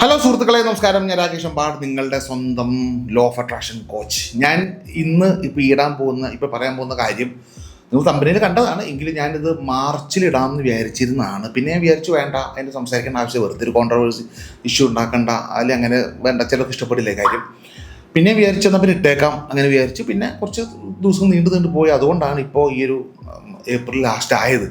Hello സുഹൃത്തുക്കളെ നമസ്കാരം. ഞാൻ രാകേഷ് അമ്പാട് നിങ്ങളുടെ സ്വന്തം ലോ ഓഫ് അട്രാക്ഷൻ കോച്ച് ഞാൻ ഇന്ന് ഇപ്പോൾ ഇടാൻ പോകുന്ന ഇപ്പോൾ പറയാൻ പോകുന്ന കാര്യം നിങ്ങൾ കമ്പനിയിൽ കണ്ടതാണ്. എങ്കിലും ഞാനിത് മാർച്ചിൽ ഇടാമെന്ന് വിചാരിച്ചിരുന്നതാണ്. പിന്നെ ഞാൻ വിചാരിച്ചു വേണ്ട അതിന്റെ സംസാരിക്കേണ്ട ആവശ്യം വെറുതെ ഒരു കോൺട്രവേഴ്സി ഇഷ്യൂ ഉണ്ടാക്കണ്ട അല്ലെങ്കിൽ അങ്ങനെ വേണ്ട ചിലർക്ക് ഇഷ്ടപ്പെടില്ലേ കാര്യം. പിന്നെ വിചാരിച്ചു എന്നാൽ പിന്നെ ഇട്ടേക്കാം. അങ്ങനെ വിചാരിച്ചു പിന്നെ കുറച്ച് ദിവസം നീണ്ടു നീണ്ടു പോയി. അതുകൊണ്ടാണ് ഇപ്പോൾ ഈ ഒരു ഏപ്രിൽ ലാസ്റ്റ് ആയത്.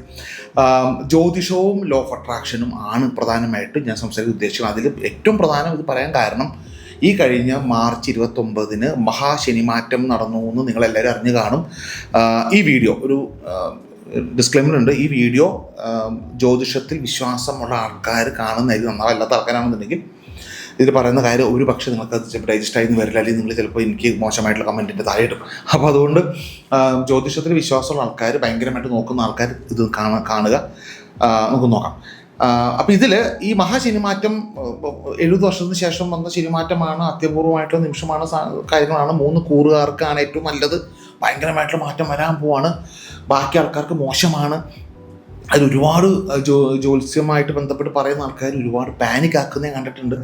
ജ്യോതിഷവും ലോ ഓഫ് അട്രാക്ഷനും ആണ് പ്രധാനമായിട്ടും ഞാൻ സംസാരിക്കാൻ ഉദ്ദേശിക്കുന്നത് അതിൽ ഏറ്റവും പ്രധാനം ഇത് പറയാൻ കാരണം ഈ കഴിഞ്ഞ മാർച്ച് ഇരുപത്തൊമ്പതിന് മഹാശനിമാറ്റം നടന്നു എന്ന് നിങ്ങളെല്ലാവരും അറിഞ്ഞു കാണും. ഈ വീഡിയോ ഒരു ഡിസ്ക്ലെയിമർ ഉണ്ട്. ഈ വീഡിയോ ജ്യോതിഷത്തിൽ വിശ്വാസമുള്ള ആൾക്കാർ കാണുന്നതായിരിക്കും. നന്നാവല്ലാത്ത ആൾക്കാരാണെന്നുണ്ടെങ്കിൽ ഇതിൽ പറയുന്ന കാര്യം ഒരു പക്ഷേ നിങ്ങൾക്ക് അത് ചിലപ്പോൾ രജിസ്റ്റർ ആയി വരില്ല അല്ലെങ്കിൽ നിങ്ങൾ ചിലപ്പോൾ എനിക്ക് മോശമായിട്ടുള്ള കമന്റിന്റെ ഇടും. അപ്പോൾ അതുകൊണ്ട് ജ്യോതിഷത്തിൽ വിശ്വാസമുള്ള ആൾക്കാർ ഭയങ്കരമായിട്ട് നോക്കുന്ന ആൾക്കാർ ഇത് കാണ കാണുക. നമുക്ക് നോക്കാം. അപ്പം ഇതിൽ ഈ മഹാശനിമാറ്റം എഴുപത് വർഷത്തിന് ശേഷം വന്ന ശനിമാറ്റമാണ് അത്യപൂർവമായിട്ടുള്ള നിമിഷമാണ് കാര്യങ്ങളാണ്. മൂന്ന് കൂറുകാർക്കാണ് ഏറ്റവും നല്ലത്. ഭയങ്കരമായിട്ടുള്ള മാറ്റം വരാൻ പോവാണ്. ബാക്കി ആൾക്കാർക്ക് മോശമാണ്. അതിൽ ഒരുപാട് ജോ ജ്യോത്സ്യമായിട്ട് ബന്ധപ്പെട്ട് പറയുന്ന ആൾക്കാർ ഒരുപാട് പാനിക് ആക്കുന്നേ കണ്ടിട്ടുണ്ട്.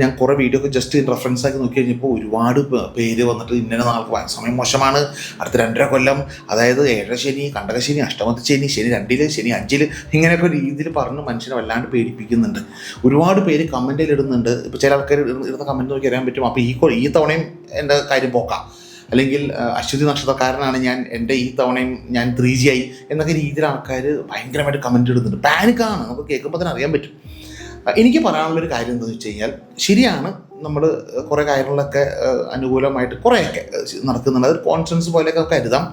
ഞാൻ കുറേ വീഡിയോ ഒക്കെ ജസ്റ്റ് റെഫറൻസ് ആക്കി നോക്കി കഴിഞ്ഞപ്പോൾ ഒരുപാട് പേര് വന്നിട്ട് ഇന്ന നാൾക്ക് സമയം മോശമാണ്. അടുത്ത രണ്ടര കൊല്ലം അതായത് ഏഴര ശനി കണ്ടക ശനി അഷ്ടമത്തെ ശനി ശനി രണ്ടിൽ ശനി അഞ്ചിൽ ഇങ്ങനെയൊക്കെ രീതിയിൽ പറഞ്ഞ് മനുഷ്യനെ വല്ലാണ്ട് പേടിപ്പിക്കുന്നുണ്ട്. ഒരുപാട് പേര് കമന്റിൽ ഇടുന്നുണ്ട്. ഇപ്പോൾ ചില ആൾക്കാർ ഇടുന്ന കമന്റ് നോക്കി അറിയാൻ പറ്റും. അപ്പോൾ ഈ ഈ തവണയും എന്റെ കാര്യം പോക്കാം. അല്ലെങ്കിൽ അശ്വതി നക്ഷത്രക്കാരനാണ് ഞാൻ എന്റെ ഈ തവണയും ഞാൻ ത്രീ ജി ആയി എന്നൊക്കെ രീതിയിൽ ആൾക്കാർ ഭയങ്കരമായിട്ട് കമന്റ് ഇടുന്നുണ്ട്. പാനിക്കാണ് നമുക്ക് കേൾക്കുമ്പോൾ തന്നെ അറിയാൻ പറ്റും. എനിക്ക് പറയാനുള്ളൊരു കാര്യം എന്താണെന്ന് വെച്ച് കഴിഞ്ഞാൽ ശരിയാണ് നമ്മൾ കുറേ കാര്യങ്ങളിലൊക്കെ അനുകൂലമായിട്ട് കുറേയൊക്കെ നടക്കുന്നുണ്ട്. അതൊരു കോൺഫിഡൻസ് പോലെയൊക്കെ കരുതാം.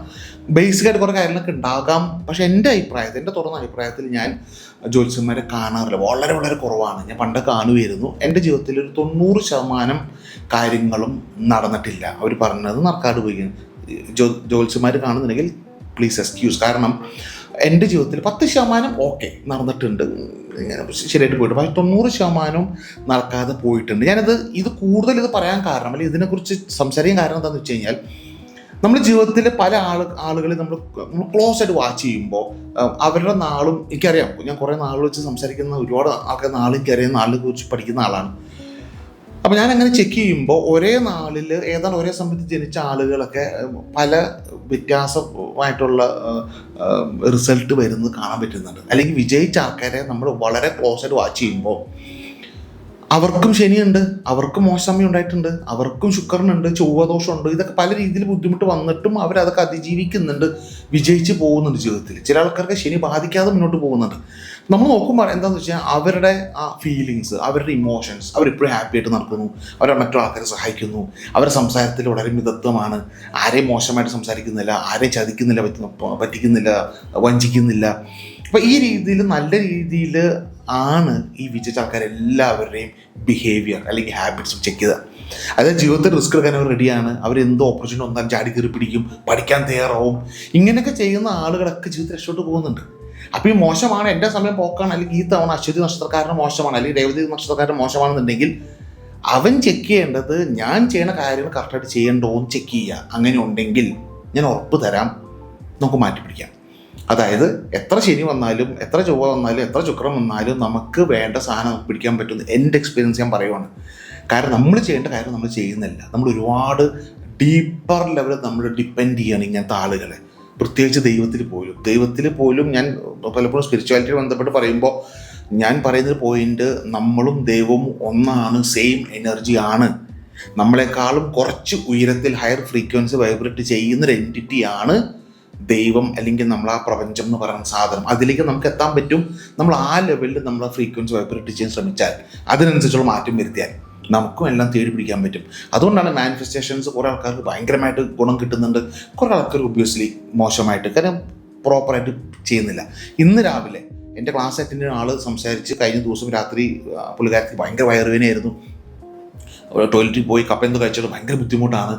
ബേസിക്കായിട്ട് കുറേ കാര്യങ്ങളൊക്കെ ഉണ്ടാകാം. പക്ഷേ എന്റെ അഭിപ്രായത്തിൽ എന്റെ തുറന്ന അഭിപ്രായത്തിൽ ഞാൻ ജ്യോത്സ്യന്മാരെ കാണാറില്ല. വളരെ വളരെ കുറവാണ്. ഞാൻ പണ്ട് കാണുമായിരുന്നു. എന്റെ ജീവിതത്തിൽ ഒരു തൊണ്ണൂറ് ശതമാനം കാര്യങ്ങളും നടന്നിട്ടില്ല. അവർ പറഞ്ഞത് നടക്കാട് പോയി. ജ്യോ ജ്യോത്സ്യന്മാർ കാണുന്നുണ്ടെങ്കിൽ പ്ലീസ് എക്സ്ക്യൂസ് കാരണം എന്റെ ജീവിതത്തിൽ പത്ത് ശതമാനം ഓക്കെ നടന്നിട്ടുണ്ട്. ഇങ്ങനെ ശരിയായിട്ട് പോയിട്ട്. പക്ഷേ തൊണ്ണൂറ് ശതമാനവും നടക്കാതെ പോയിട്ടുണ്ട്. ഞാനത് ഇത് കൂടുതൽ ഇത് പറയാൻ കാരണം അല്ലെങ്കിൽ ഇതിനെക്കുറിച്ച് സംസാരിക്കാൻ കാരണം എന്താണെന്ന് വെച്ച് കഴിഞ്ഞാൽ നമ്മുടെ ജീവിതത്തിൽ പല ആൾ ആളുകളെ നമ്മൾ നമ്മൾ ക്ലോസ് ആയിട്ട് വാച്ച് ചെയ്യുമ്പോൾ അവരുടെ നാളും എനിക്കറിയാം. ഞാൻ കുറേ നാൾ വെച്ച് സംസാരിക്കുന്ന ഒരുപാട് ആൾക്കാർ നാളും എനിക്കറിയാം. നാളിനെ കുറിച്ച് പഠിക്കുന്ന ആളാണ്. അപ്പോൾ ഞാൻ അങ്ങനെ ചെക്ക് ചെയ്യുമ്പോൾ ഒരേ നാളിൽ ഏതാണ്ട് ഒരേ സമയത്ത് ജനിച്ച ആളുകളൊക്കെ പല വ്യത്യാസമായിട്ടുള്ള റിസൾട്ട് വരുന്നത് കാണാൻ പറ്റുന്നുണ്ട്. അല്ലെങ്കിൽ വിജയിച്ച ആൾക്കാരെ നമ്മൾ വളരെ ക്ലോസ് ആയിട്ട് വാച്ച് ചെയ്യുമ്പോൾ അവർക്കും ശനിയുണ്ട് അവർക്കും മോശമ്മ ഉണ്ടായിട്ടുണ്ട് അവർക്കും ശുക്രനുണ്ട് ചൊവ്വദോഷമുണ്ട്. ഇതൊക്കെ പല രീതിയിൽ ബുദ്ധിമുട്ട് വന്നിട്ടും അവരതൊക്കെ അതിജീവിക്കുന്നുണ്ട് വിജയിച്ച് പോകുന്നുണ്ട് ജീവിതത്തിൽ. ചില ആൾക്കാർക്ക് ശനി ബാധിക്കാതെ മുന്നോട്ട് പോകുന്നുണ്ട്. നമ്മൾ നോക്കുമ്പോൾ എന്താണെന്ന് വെച്ചാൽ അവരുടെ ആ ഫീലിങ്സ് അവരുടെ ഇമോഷൻസ് അവരെപ്പോഴും ഹാപ്പി ആയിട്ട് നടക്കുന്നു. അവരെ മറ്റുള്ള ആൾക്കാരെ സഹായിക്കുന്നു. അവരുടെ സംസാരത്തിൽ വളരെ മിതത്വമാണ്. ആരെയും മോശമായിട്ട് സംസാരിക്കുന്നില്ല ആരെയും ചതിക്കുന്നില്ല പറ്റുന്ന പറ്റിക്കുന്നില്ല വഞ്ചിക്കുന്നില്ല. അപ്പോൾ ഈ രീതിയിൽ നല്ല രീതിയിൽ ആണ് ഈ വിജയിച്ച ആൾക്കാരെല്ലാവരുടെയും ബിഹേവിയർ അല്ലെങ്കിൽ ഹാബിറ്റ്സ് ചെക്ക് ചെയ്ത. അതായത് ജീവിതത്തിൽ റിസ്ക് എടുക്കാൻ അവർ റെഡിയാണ് അവർ എന്തോ ഓപ്പർച്യൂണിറ്റി വന്നാലും ചാടി കയറി പിടിക്കും പഠിക്കാൻ തയ്യാറാവും. ഇങ്ങനെയൊക്കെ ചെയ്യുന്ന ആളുകളൊക്കെ ജീവിതത്തിൽ രക്ഷപ്പെട്ട് പോകുന്നുണ്ട്. അപ്പോൾ ഈ മോശമാണ് എന്റെ സമയം പോക്കാണ് അല്ലെങ്കിൽ ഈ തവണ അശ്വതി നക്ഷത്രക്കാരന് മോശമാണ് അല്ലെങ്കിൽ രേവതി നക്ഷത്രക്കാരൻ മോശമാണെന്നുണ്ടെങ്കിൽ അവൻ ചെക്ക് ചെയ്യേണ്ടത് ഞാൻ ചെയ്യുന്ന കാര്യങ്ങൾ കറക്റ്റായിട്ട് ചെയ്യേണ്ടോ എന്ന് ചെക്ക് ചെയ്യുക. അങ്ങനെ ഉണ്ടെങ്കിൽ ഞാൻ ഉറപ്പ് തരാം. നമുക്ക് മാറ്റി പിടിക്കാം അതായത് എത്ര ശനി വന്നാലും എത്ര ചൊവ്വ വന്നാലും എത്ര ചുക്രം വന്നാലും നമുക്ക് വേണ്ട സാധനം പിടിക്കാൻ പറ്റുന്ന എന്റെ എക്സ്പീരിയൻസ് ഞാൻ പറയുവാണ്. കാരണം നമ്മൾ ചെയ്യേണ്ട കാര്യം നമ്മൾ ചെയ്യുന്നില്ല. നമ്മൾ ഒരുപാട് ഡീപ്പർ ലെവലിൽ നമ്മൾ ഡിപ്പെൻഡ് ചെയ്യണം ഇങ്ങനത്തെ ആളുകളെ. പ്രത്യേകിച്ച് ദൈവത്തിൽ പോലും. ദൈവത്തിൽ പോലും ഞാൻ പലപ്പോഴും സ്പിരിച്വാലിറ്റി ബന്ധപ്പെട്ട് പറയുമ്പോൾ ഞാൻ പറയുന്ന പോയിന്റ് നമ്മളും ദൈവവും ഒന്നാണ് സെയിം എനർജി ആണ്. നമ്മളെക്കാളും കുറച്ച് ഉയരത്തിൽ ഹയർ ഫ്രീക്വൻസി വൈബ്രേറ്റ് ചെയ്യുന്നൊരു എന്റിറ്റിയാണ് ദൈവം അല്ലെങ്കിൽ നമ്മൾ ആ പ്രപഞ്ചം എന്ന് പറയുന്ന സാധനം. അതിലേക്ക് നമുക്ക് എത്താൻ പറ്റും. നമ്മൾ ആ ലെവലിൽ നമ്മൾ ഫ്രീക്വൻസി വൈബ്രേറ്റ് ചെയ്യാൻ ശ്രമിച്ചാൽ അതിനനുസരിച്ചുള്ള മാറ്റം വരുത്തിയാൽ നമുക്കും എല്ലാം തേടി പിടിക്കാൻ പറ്റും. അതുകൊണ്ടാണ് മാനിഫെസ്റ്റേഷൻസ് കുറേ ആൾക്കാർക്ക് ഭയങ്കരമായിട്ട് ഗുണം കിട്ടുന്നുണ്ട്. കുറേ ആൾക്കാർ ഒബ്വിയസ്ലി മോശമായിട്ട് കാരണം പ്രോപ്പറായിട്ട് ചെയ്യുന്നില്ല. ഇന്ന് രാവിലെ എന്റെ ക്ലാസ് അറ്റൻഡ് ചെയ്യുന്ന ആൾ സംസാരിച്ച് കഴിഞ്ഞ ദിവസം രാത്രി പുള്ളിക്കാരത്തിൽ പുള്ളിക്കാരത്തി ഭയങ്കര വയറുവേനയായിരുന്നു ടോയ്ലറ്റിൽ പോയി കപ്പ എന്ത് കഴിച്ചിട്ട് ഭയങ്കര ബുദ്ധിമുട്ടാണ്.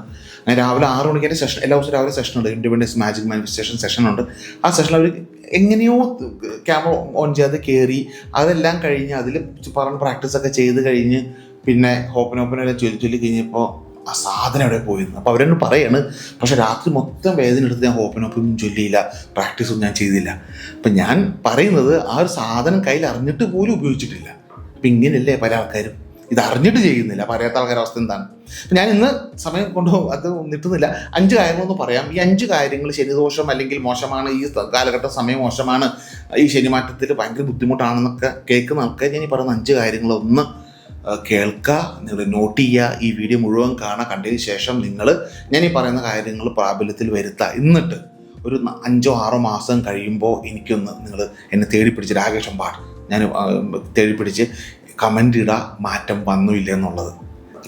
ഞാൻ രാവിലെ ആറ് മണിക്ക് എന്റെ സെഷൻ എല്ലാ ദിവസവും രാവിലെ സെഷൻ ഉണ്ട്. ഇൻഡിപെൻഡൻസ് മാജിക് മാനിഫെസ്റ്റേഷൻ സെഷൻ ഉണ്ട്. ആ സെഷനിൽ അവർ എങ്ങനെയോ ക്യാമറ ഓൺ ചെയ്യാതെ കയറി അതെല്ലാം കഴിഞ്ഞ് അതിൽ പറഞ്ഞ പ്രാക്ടീസൊക്കെ ചെയ്ത് കഴിഞ്ഞ് പിന്നെ ഹോപ്പൻ എല്ലാം ചൊല്ലി ചൊല്ലി കഴിഞ്ഞപ്പോൾ ആ സാധനം അവിടെ പോയിരുന്നു. അപ്പോൾ അവരെന്നെ പറയാണ് പക്ഷെ രാത്രി മൊത്തം വേദന എടുത്ത് ഞാൻ ഓപ്പൺ ഓപ്പൺ ചൊല്ലിയില്ല. പ്രാക്ടീസൊന്നും ഞാൻ ചെയ്തില്ല. അപ്പം ഞാൻ പറയുന്നത് ആ ഒരു സാധനം കയ്യിൽ അറിഞ്ഞിട്ട് പോലും ഉപയോഗിച്ചിട്ടില്ല. അപ്പം ഇങ്ങനെയല്ലേ പല ആൾക്കാരും? ഇത് അറിഞ്ഞിട്ട് ചെയ്യുന്നില്ല. പറയാത്ത ആൾക്കാരുടെ അവസ്ഥ എന്താണ്? ഞാൻ ഇന്ന് സമയം കൊണ്ട് അത് നിട്ടുന്നില്ല. അഞ്ച് കാര്യങ്ങളൊന്ന് പറയാം. ഈ അഞ്ച് കാര്യങ്ങൾ ശനിദോഷം അല്ലെങ്കിൽ മോശമാണ് ഈ കാലഘട്ടം സമയം മോശമാണ് ഈ ശനിമാറ്റത്തിൽ ഭയങ്കര ബുദ്ധിമുട്ടാണെന്നൊക്കെ കേൾക്കുന്ന ആൾക്കാർ ഞാൻ ഈ പറയുന്ന അഞ്ച് കാര്യങ്ങളൊന്ന് കേൾക്കുക നിങ്ങൾ നോട്ട് ചെയ്യുക ഈ വീഡിയോ മുഴുവൻ കാണുക കണ്ടതിന് ശേഷം നിങ്ങൾ ഞാൻ ഈ പറയുന്ന കാര്യങ്ങൾ പ്രാബല്യത്തിൽ വരുത്തുക എന്നിട്ട് ഒരു അഞ്ചോ ആറോ മാസം കഴിയുമ്പോൾ എനിക്കൊന്ന് നിങ്ങൾ എന്നെ തേടി പിടിച്ച് രാകേഷം പാട് ഞാൻ തേടി പിടിച്ച് കമന്റ് ഇടുക മാറ്റം വന്നു ഇല്ല എന്നുള്ളത്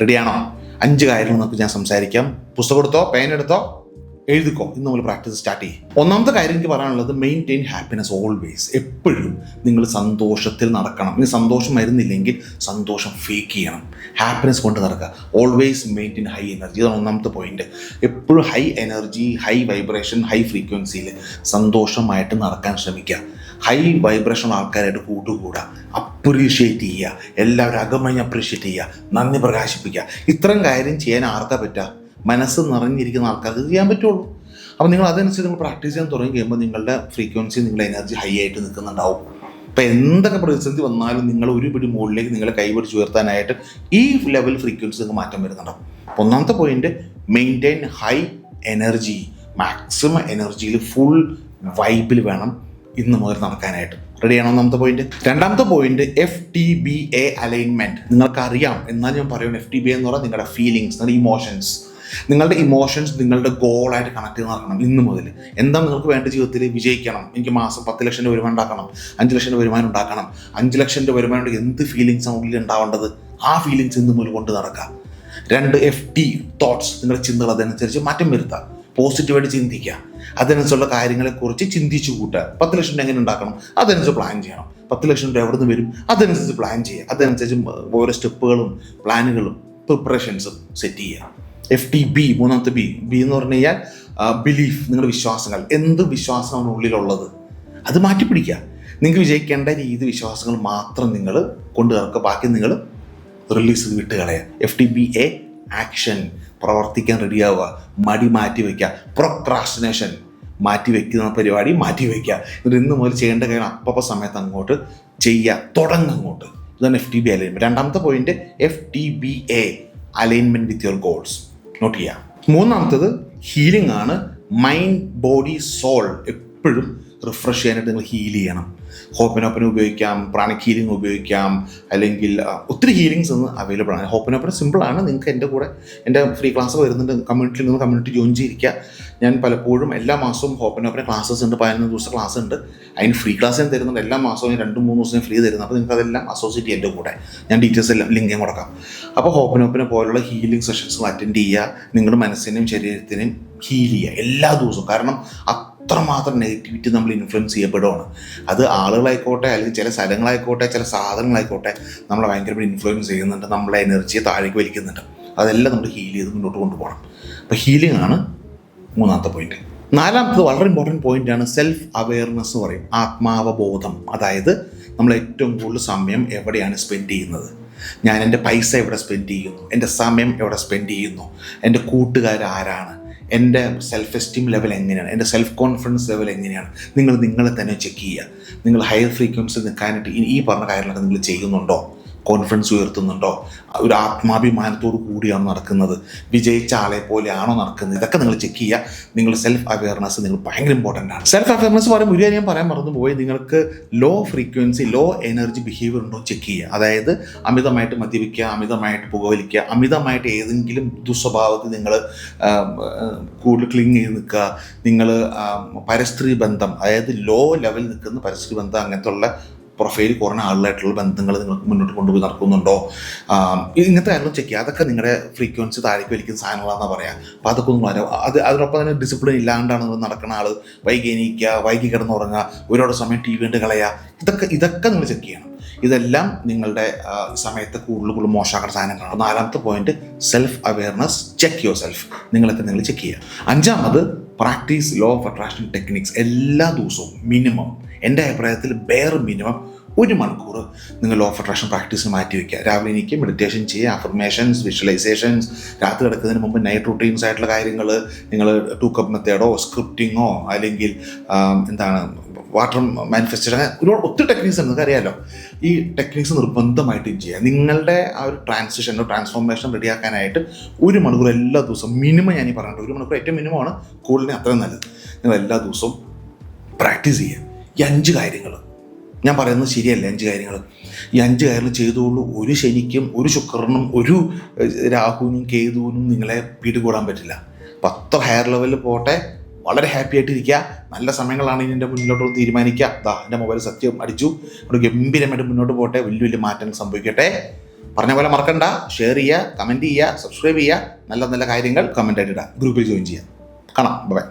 റെഡിയാണോ അഞ്ച് കാര്യങ്ങൾ നമുക്ക് ഞാൻ സംസാരിക്കാം. പുസ്തകം എടുത്തോ പേൻ എടുത്തോ എഴുതിക്കോ. ഇന്ന് നമ്മൾ പ്രാക്ടീസ് സ്റ്റാർട്ട് ചെയ്യും. ഒന്നാമത്തെ കാര്യം എനിക്ക് പറയാനുള്ളത് മെയിന്റെയിൻ ഹാപ്പിനെസ് ഓൾവേസ് എപ്പോഴും നിങ്ങൾ സന്തോഷത്തിൽ നടക്കണം. ഇനി സന്തോഷം വരുന്നില്ലെങ്കിൽ സന്തോഷം ഫേക്ക് ചെയ്യണം. ഹാപ്പിനെസ് കൊണ്ട് നടക്കുക. ഓൾവേസ് മെയിന്റെയിൻ ഹൈ എനർജി ഇതാണ് ഒന്നാമത്തെ പോയിന്റ് എപ്പോഴും high energy high vibration high ഫ്രീക്വൻസിയിൽ സന്തോഷമായിട്ട് നടക്കാൻ ശ്രമിക്കുക. ഹൈ വൈബ്രേഷൻ ആൾക്കാരായിട്ട് കൂട്ടുകൂടുക അപ്രീഷിയേറ്റ് ചെയ്യുക. എല്ലാവരും അകമഞ്ഞ് അപ്രീഷിയേറ്റ് ചെയ്യുക. നന്ദി പ്രകാശിപ്പിക്കുക. ഇത്തരം കാര്യം ചെയ്യാൻ ആർക്കാ പറ്റുക? മനസ്സ് നിറഞ്ഞിരിക്കുന്ന ആൾക്കാർക്ക് ചെയ്യാൻ പറ്റുള്ളൂ. അപ്പോൾ നിങ്ങൾ അതനുസരിച്ച് നിങ്ങൾ പ്രാക്ടീസ് ചെയ്യാൻ തുടങ്ങി കഴിയുമ്പോൾ നിങ്ങളുടെ ഫ്രീക്വൻസി നിങ്ങളുടെ എനർജി ഹൈ ആയിട്ട് നിൽക്കുന്നുണ്ടാവും. അപ്പോൾ എന്തൊക്കെ പ്രതിസന്ധി വന്നാലും നിങ്ങൾ ഒരു പിടി മുകളിലേക്ക് നിങ്ങളെ കൈപിടിച്ച് ഉയർത്താനായിട്ട് ഈ ലെവൽ ഫ്രീക്വൻസി നിങ്ങൾക്ക് മാറ്റം വരുന്നുണ്ടാവും. ഒന്നാമത്തെ point maintain high energy maximum എനർജിയിൽ ഫുൾ വൈബിൽ വേണം ഇന്ന് മുതൽ നടക്കാനായിട്ട്. റെഡിയാണോ ഒന്നാമത്തെ പോയിന്റ് രണ്ടാമത്തെ point F T B A alignment നിങ്ങൾക്ക് അറിയാം എന്നാൽ ഞാൻ പറയുന്നത് എഫ് ടി ബി എന്ന് പറഞ്ഞാൽ നിങ്ങളുടെ ഫീലിങ്സ് നിങ്ങളുടെ ഇമോഷൻസ് നിങ്ങളുടെ ഇമോഷൻസ് നിങ്ങളുടെ ഗോളായിട്ട് കണക്ട് ചെയ്ത് നടക്കണം ഇന്ന് മുതൽ. എന്താ നിങ്ങൾക്ക് വേണ്ട ജീവിതത്തിൽ വിജയിക്കണം? എനിക്ക് മാസം പത്ത് ലക്ഷം രൂപ വരുമാനം ഉണ്ടാക്കണം. അഞ്ച് ലക്ഷം രൂപ വരുമാനം ഉണ്ടാക്കണം. അഞ്ച് ലക്ഷം രൂപ വരുമാനം എന്ത് ഫീലിങ്സ് ഉള്ളിൽ ഉണ്ടാവേണ്ടത്? ആ ഫീലിങ്സ് ഇന്ന് മുതൽ കൊണ്ട് നടക്കുക. രണ്ട് എഫ് ടി തോട്ട്സ് നിങ്ങളുടെ ചിന്തകൾ അതനുസരിച്ച് മാറ്റം വരുത്തുക. പോസിറ്റീവായിട്ട് ചിന്തിക്കുക. അതനുസരിച്ചുള്ള കാര്യങ്ങളെക്കുറിച്ച് ചിന്തിച്ചു കൂട്ടുക. പത്ത് ലക്ഷം രൂപ എങ്ങനെ ഉണ്ടാക്കണം? അതനുസരിച്ച് പ്ലാൻ ചെയ്യണം. പത്ത് ലക്ഷം രൂപ എവിടെ നിന്ന് വരും? അതനുസരിച്ച് പ്ലാൻ ചെയ്യുക. അതനുസരിച്ച് ഓരോ സ്റ്റെപ്പുകളും പ്ലാനുകളും പ്രിപ്പറേഷൻസും സെറ്റ് ചെയ്യുക. എഫ് ടി ബി മൂന്നാമത്തെ ബി ബി എന്ന് പറഞ്ഞു കഴിഞ്ഞാൽ ബിലീഫ് നിങ്ങളുടെ വിശ്വാസങ്ങൾ. എന്ത് വിശ്വാസമാണ് ഉള്ളിലുള്ളത്? അത് മാറ്റിപ്പിടിക്കുക നിങ്ങൾക്ക് വിജയിക്കേണ്ട രീതി വിശ്വാസങ്ങൾ മാത്രം നിങ്ങൾ കൊണ്ടു നടക്കുക. ബാക്കി നിങ്ങൾ റിലീസ് വിട്ട് കളയുക F T B A action പ്രവർത്തിക്കാൻ റെഡിയാവുക മടി മാറ്റി വയ്ക്കുക പ്രൊക്രാസ്റ്റിനേഷൻ മാറ്റി വയ്ക്കുന്ന പരിപാടി മാറ്റി വയ്ക്കുക എന്നിട്ട് ഇന്ന് മുതൽ ചെയ്യേണ്ട കാര്യം അപ്പപ്പോൾ സമയത്ത് അങ്ങോട്ട് ചെയ്യുക. തുടങ്ങും അങ്ങോട്ട്. ഇതാണ് എഫ് ടി ബി അലൈൻമെന്റ് രണ്ടാമത്തെ point F T B A alignment with your goals note ചെയ്യുക. മൂന്നാമത്തത് ഹീലിംഗ് ആണ്. മൈൻഡ് ബോഡി സോൾ എപ്പോഴും റിഫ്രഷ് ചെയ്യാനായിട്ട് നിങ്ങൾ ഹീൽ ചെയ്യണം. ഹോപ്പനോപ്പന ഉപയോഗിക്കാം പ്രാണിക് ഹീലിംഗ് ഉപയോഗിക്കാം അല്ലെങ്കിൽ ഒത്തിരി ഹീലിങ്സ് ഇന്ന് അവൈലബിൾ ആണ്. ഹോപ്പനോപ്പന സിമ്പിളാണ് നിങ്ങൾക്ക് എന്റെ കൂടെ എന്റെ ഫ്രീ ക്ലാസ് വരുന്നുണ്ട്. കമ്മ്യൂണിറ്റിയിൽ നിന്ന് കമ്മ്യൂണിറ്റി ജോയിൻ ചെയ്തിരിക്കുക. ഞാൻ പലപ്പോഴും എല്ലാ മാസവും ഹോപ്പനോപ്പന ക്ലാസ്സസ് ഉണ്ട്. പതിനൊന്ന് ദിവസം ക്ലാസ് ഉണ്ട്. അതിന് ഫ്രീ ക്ലാസ് ഞാൻ തരുന്നുണ്ട്. എല്ലാ മാസവും ഞാൻ രണ്ട് മൂന്ന് ദിവസം ഫ്രീ തരുന്നത് അപ്പോൾ നിങ്ങൾക്ക് അതെല്ലാം അസോസിയേറ്റ് എന്റെ കൂടെ. ഞാൻ ഡീറ്റെയിൽസ് എല്ലാം ലിങ്ക് ഞാൻ കൊടുക്കാം. അപ്പോൾ ഹോപ്പനോപ്പന പോലുള്ള ഹീലിംഗ് സെഷൻസ് അറ്റൻഡ് ചെയ്യുക. നിങ്ങളുടെ മനസ്സിനെയും ശരീരത്തിനെയും ഹീൽ ചെയ്യുക. എല്ലാ ദിവസവും. കാരണം അത്രമാത്രം നെഗറ്റിവിറ്റി നമ്മൾ ഇൻഫ്ലുവൻസ് ചെയ്യപ്പെടുകയാണ് അത് ആളുകളായിക്കോട്ടെ അല്ലെങ്കിൽ ചില സ്ഥലങ്ങളായിക്കോട്ടെ ചില സാധനങ്ങളായിക്കോട്ടെ നമ്മളെ ഭയങ്കരമായിട്ട് ഇൻഫ്ലുവൻസ് ചെയ്യുന്നുണ്ട് നമ്മളെ എനർജിയെ താഴേക്ക് വലിക്കുന്നുണ്ട്. അതെല്ലാം നമ്മൾ ഹീൽ ചെയ്ത് മുന്നോട്ട് കൊണ്ടുപോകണം. അപ്പോൾ ഹീലിംഗ് ആണ് മൂന്നാമത്തെ പോയിന്റ് നാലാമത്തത് വളരെ ഇമ്പോർട്ടന്റ് പോയിന്റാണ് സെൽഫ് അവെയർനെസ് എന്ന് പറയും. ആത്മാവബോധം. അതായത് നമ്മൾ ഏറ്റവും കൂടുതൽ സമയം എവിടെയാണ് സ്പെൻഡ് ചെയ്യുന്നത്? ഞാൻ എന്റെ പൈസ എവിടെ സ്പെൻഡ് ചെയ്യുന്നു? എന്റെ സമയം എവിടെ സ്പെൻഡ് ചെയ്യുന്നു? എന്റെ കൂട്ടുകാർ ആരാണ്? എന്റെ സെൽഫ് എസ്റ്റീം ലെവൽ എങ്ങനെയാണ്? എന്റെ സെൽഫ് കോൺഫിഡൻസ് ലെവൽ എങ്ങനെയാണ്? നിങ്ങൾ നിങ്ങളെ തന്നെ ചെക്ക് ചെയ്യുക. നിങ്ങൾ ഹയർ ഫ്രീക്വൻസി നിൽക്കാനായിട്ട് ഈ- പറഞ്ഞ കാര്യങ്ങളൊക്കെ നിങ്ങൾ ചെയ്യുന്നുണ്ടോ? കോൺഫിഡൻസ് ഉയർത്തുന്നുണ്ടോ? ഒരു ആത്മാഭിമാനത്തോടു കൂടിയാണ് നടക്കുന്നത്. വിജയിച്ച ആളെ പോലെയാണോ നടക്കുന്നത്? ഇതൊക്കെ നിങ്ങൾ ചെക്ക് ചെയ്യുക. നിങ്ങൾ സെൽഫ് അവയർനെസ് നിങ്ങൾ ഭയങ്കര ഇമ്പോർട്ടന്റ് ആണ്. സെൽഫ് അവയർനെസ് പറയുമ്പോൾ ഒരു കാര്യം പറയാൻ മറന്നു പോയി നിങ്ങൾക്ക് low frequency low energy behaviour ഉണ്ടോ ചെക്ക് ചെയ്യുക. അതായത് അമിതമായിട്ട് മദ്യപിക്കുക അമിതമായിട്ട് പുകവലിക്കുക അമിതമായിട്ട് ഏതെങ്കിലും ദുസ്വഭാവത്തിൽ നിങ്ങൾ കൂടുതൽ ക്ലിങ് ചെയ്ത് നിൽക്കുക. നിങ്ങൾ പരസ്ത്രീ ബന്ധം അതായത് ലോ ലെവലിൽ നിൽക്കുന്ന പരസ്ത്രീ ബന്ധം അങ്ങനത്തെ ഉള്ള പ്രൊഫൈൽ കുറഞ്ഞ ആളുകളായിട്ടുള്ള ബന്ധങ്ങൾ നിങ്ങൾക്ക് മുന്നോട്ട് കൊണ്ടുപോയി നടക്കുന്നുണ്ടോ? ഇങ്ങനത്തെ കാര്യങ്ങൾ ചെക്ക് ചെയ്യുക. അതൊക്കെ നിങ്ങളുടെ ഫ്രീക്വൻസി താഴേക്ക് വലിക്കുന്ന സാധനങ്ങളാണെന്ന് പറയാം. അപ്പോൾ അതൊക്കെ ഒന്ന് അറിയാം അത് അതിനൊപ്പം തന്നെ ഡിസിപ്ലിൻ ഇല്ലാണ്ടാണ് നടക്കുന്ന ആൾ വൈകി എണീക്കുക വൈകി കിടന്നുറങ്ങുക ഒരുപാട് സമയം ടി വി കണ്ട് കളയുക. ഇതൊക്കെ ഇതൊക്കെ നിങ്ങൾ ചെക്ക് ചെയ്യണം. ഇതെല്ലാം നിങ്ങളുടെ സമയത്ത് കൂടുതൽ കൂടുതൽ മോശമാക്കുന്ന സാധനങ്ങളാണ്. നാലാമത്തെ point self awareness check your self നിങ്ങളൊക്കെ നിങ്ങൾ ചെക്ക് ചെയ്യുക. അഞ്ചാമത് practise law of attraction techniques എല്ലാ ദിവസവും മിനിമം എന്റെ അഭിപ്രായത്തിൽ ബെയർ മിനിമം ഒരു മണിക്കൂർ നിങ്ങൾ ലോ ഓഫ് അട്രാക്ഷൻ പ്രാക്ടീസ് മാറ്റി വയ്ക്കുക രാവിലെ എനിക്ക് മെഡിറ്റേഷൻ ചെയ്യുക അഫർമേഷൻസ് വിഷ്വലൈസേഷൻസ് രാത്രി കിടക്കുന്നതിന് മുമ്പ് നൈറ്റ് റൂട്ടീൻസ് ആയിട്ടുള്ള കാര്യങ്ങൾ നിങ്ങൾ ടു കപ്പ് മെത്തേഡോ സ്ക്രിപ്റ്റിങ്ങോ അല്ലെങ്കിൽ എന്താണ് വാട്ടർ മാനിഫെസ്റ്റേഷൻ അങ്ങനെ ഒരുപാട് ഒത്തിരി ടെക്നീക്സ് ഉണ്ട്. നിങ്ങൾക്ക് ഈ ടെക്നീക്സ് നിർബന്ധമായിട്ടും ചെയ്യുക. നിങ്ങളുടെ ആ ഒരു ട്രാൻസിഷൻ ട്രാൻസ്ഫോർമേഷൻ റെഡിയാക്കാനായിട്ട് ഒരു മണിക്കൂർ എല്ലാ ദിവസവും മിനിമം ഞാൻ ഈ പറഞ്ഞിട്ട് ഒരു മണിക്കൂർ ഏറ്റവും മിനിമമാണ് കൂടുതലിന് അത്രയും നല്ലത്. നിങ്ങൾ എല്ലാ ദിവസവും പ്രാക്ടീസ് ചെയ്യുക. ഈ അഞ്ച് കാര്യങ്ങൾ ഞാൻ പറയുന്നത് ശരിയല്ല? അഞ്ച് കാര്യങ്ങൾ ഈ അഞ്ച് കാര്യങ്ങൾ ചെയ്തോളൂ ഒരു ശനിക്കും ഒരു ശുക്രനും ഒരു രാഹുവിനും കേതുവിനും നിങ്ങളെ പിടികൂടാൻ പറ്റില്ല. പത്ത് ഹയർ ലെവലിൽ പോട്ടെ വളരെ ഹാപ്പി ആയിട്ട് ഇരിക്കുക. നല്ല സമയങ്ങളാണ് ഇനി എന്റെ മുന്നോട്ട് തീരുമാനിക്കുക. ദാ എന്റെ മൊബൈൽ സത്യം അടിച്ചു. ഒരു ഗംഭീരമായിട്ട് മുന്നോട്ട് പോട്ടെ വലിയ വലിയ മാറ്റങ്ങൾ സംഭവിക്കട്ടെ. പറഞ്ഞ പോലെ മറക്കണ്ട. ഷെയർ ചെയ്യുക കമന്റ് ചെയ്യുക സബ്സ്ക്രൈബ് ചെയ്യുക. നല്ല നല്ല കാര്യങ്ങൾ കമന്റ് ആയിട്ട് ഇടുക ഗ്രൂപ്പിൽ ജോയിൻ ചെയ്യുക. കാണാം. ബൈ